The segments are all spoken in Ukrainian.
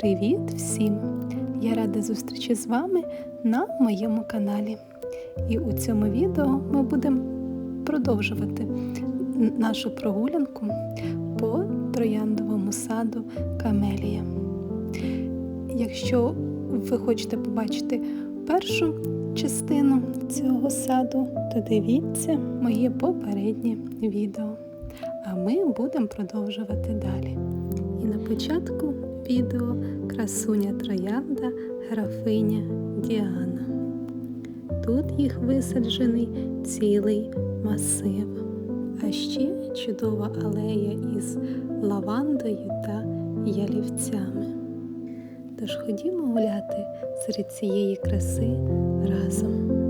Привіт всім! Я рада зустрічі з вами на моєму каналі. І у цьому відео ми будемо продовжувати нашу прогулянку по трояндовому саду Камелія. Якщо ви хочете побачити першу частину цього саду, то дивіться моє попереднє відео. А ми будемо продовжувати далі. І на початку відео красуня троянда графиня Діана. Тут їх висаджений цілий масив, а ще чудова алея із лавандою та ялівцями. Тож ходімо гуляти серед цієї краси разом.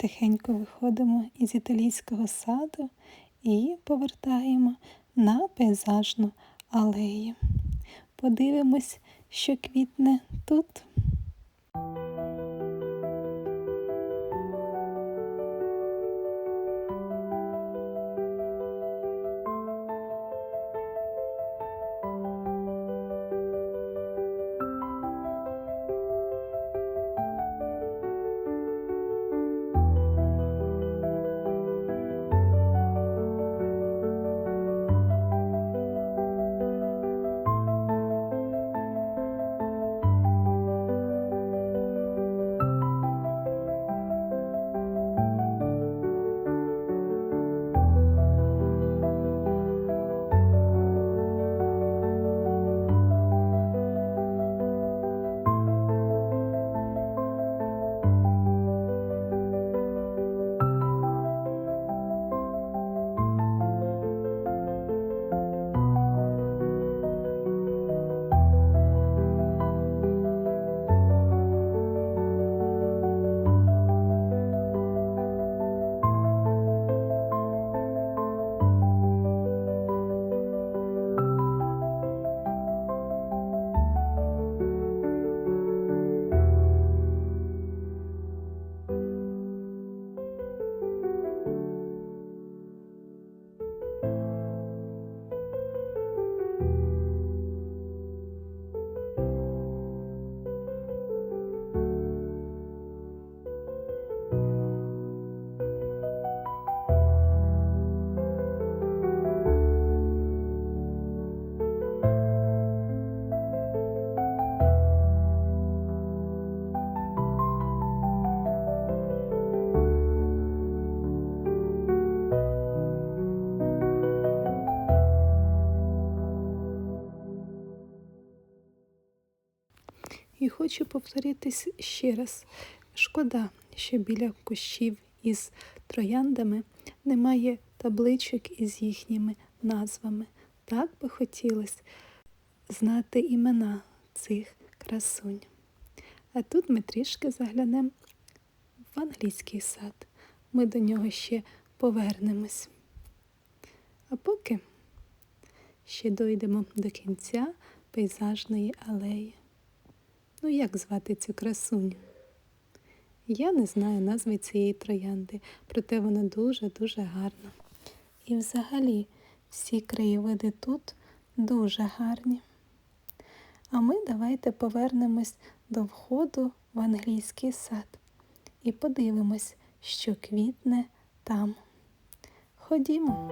Потихеньку виходимо із італійського саду і повертаємо на пейзажну алею. Подивимось, що квітне тут. Хочу повторитись ще раз. Шкода, що біля кущів із трояндами немає табличок із їхніми назвами. Так би хотілося знати імена цих красунь. А тут ми трішки заглянемо в англійський сад. Ми до нього ще повернемось. А поки ще дойдемо до кінця пейзажної алеї. Ну, як звати цю красуню? Я не знаю назви цієї троянди, проте вона дуже-дуже гарна. І взагалі всі краєвиди тут дуже гарні. А ми давайте повернемось до входу в англійський сад і подивимось, що квітне там. Ходімо.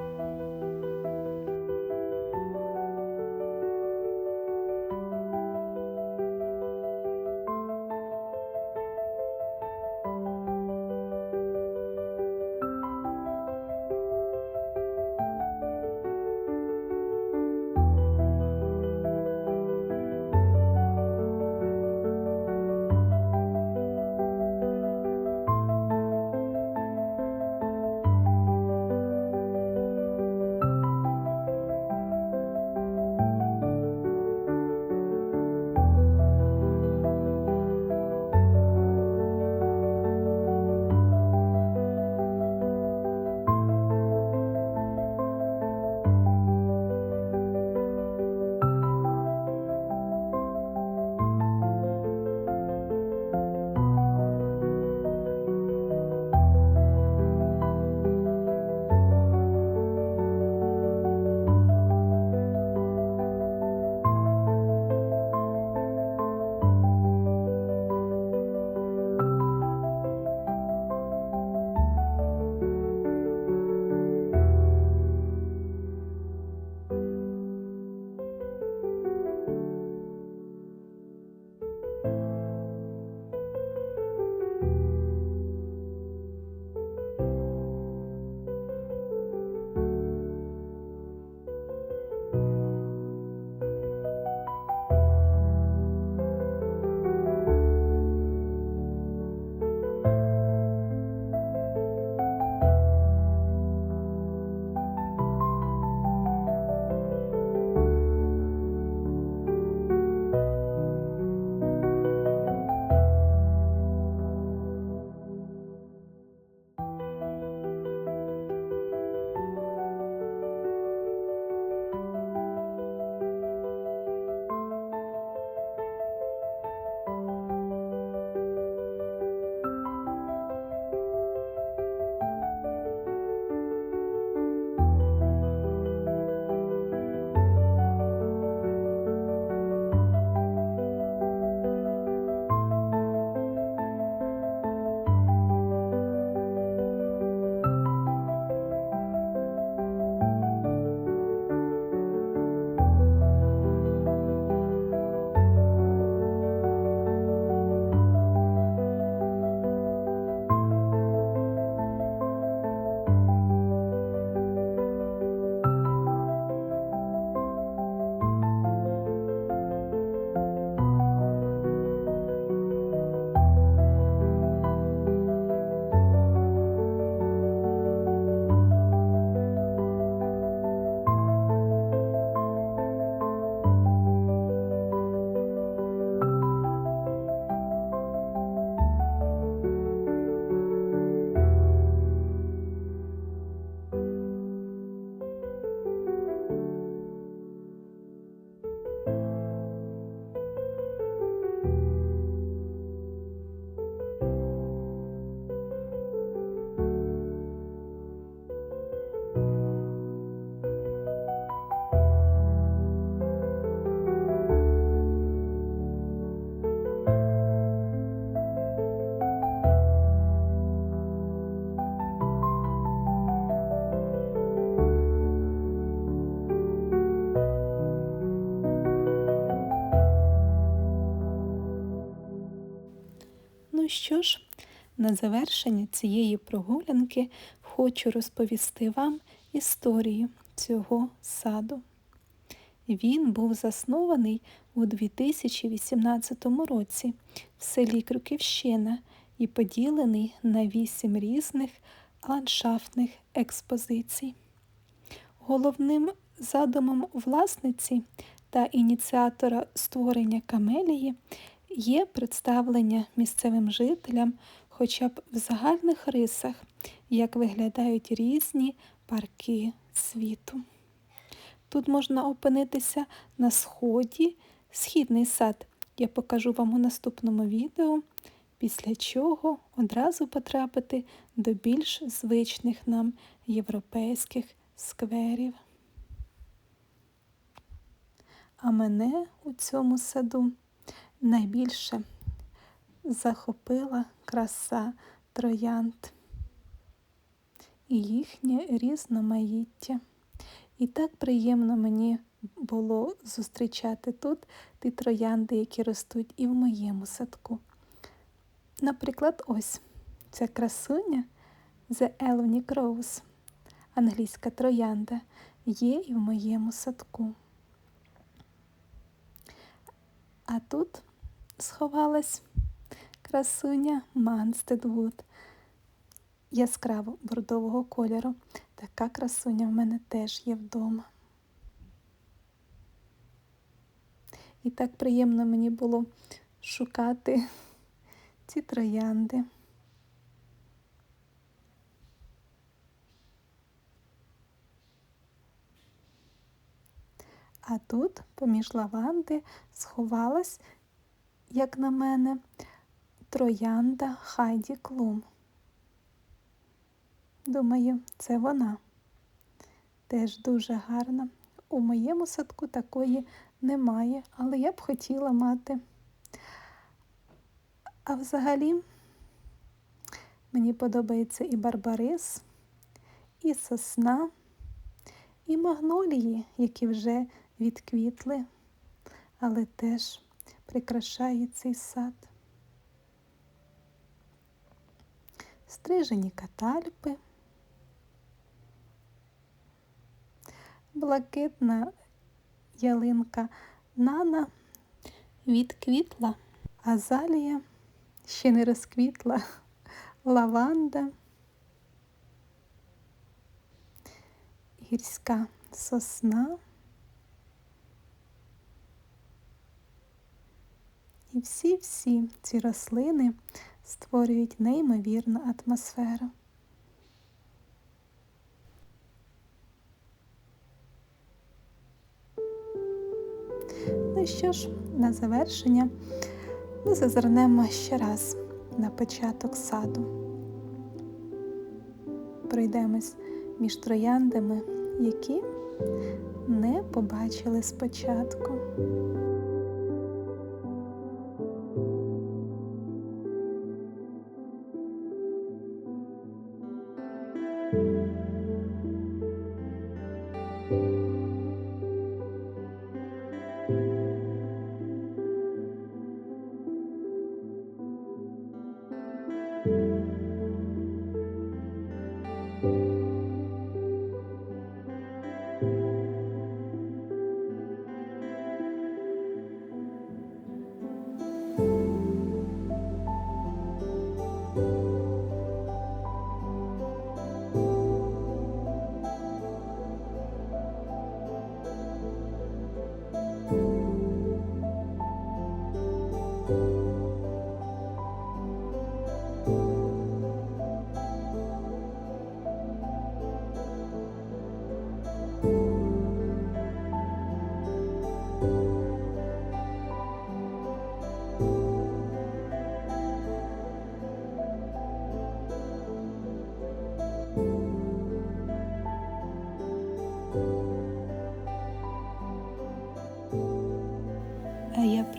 На завершення цієї прогулянки хочу розповісти вам історію цього саду. Він був заснований у 2018 році в селі Крюківщина і поділений на вісім різних ландшафтних експозицій. Головним задумом власниці та ініціатора створення камелії є представлення місцевим жителям хоча б в загальних рисах, як виглядають різні парки світу. Тут можна опинитися на сході, східний сад. Я покажу вам у наступному відео, після чого одразу потрапити до більш звичних нам європейських скверів. А мене у цьому саду найбільше захопила краса троянд і їхнє різноманіття. І так приємно мені було зустрічати тут ті троянди, які ростуть і в моєму садку. Наприклад, ось ця красуня The Elvenic Rose, англійська троянда, є і в моєму садку. А тут сховалась красуня Манстедвуд яскраво бордового кольору. Така красуня в мене теж є вдома. І так приємно мені було шукати ці троянди. А тут, поміж лаванди, сховалась, як на мене, троянда Хайді Клум. Думаю, це вона. Теж дуже гарна. У моєму садку такої немає, але я б хотіла мати. А взагалі мені подобається і барбарис, і сосна, і магнолії, які вже відквітли, але теж прикрашають цей сад. Стрижені катальпи, блакитна ялинка нана відквітла, азалія ще не розквітла, лаванда, гірська сосна. І всі-всі ці рослини створюють неймовірну атмосферу. Ну що ж, на завершення ми зазирнемо ще раз на початок саду. Пройдемось між трояндами, які не побачили спочатку.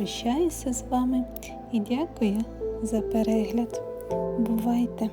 Прощаюся з вами і дякую за перегляд. Бувайте!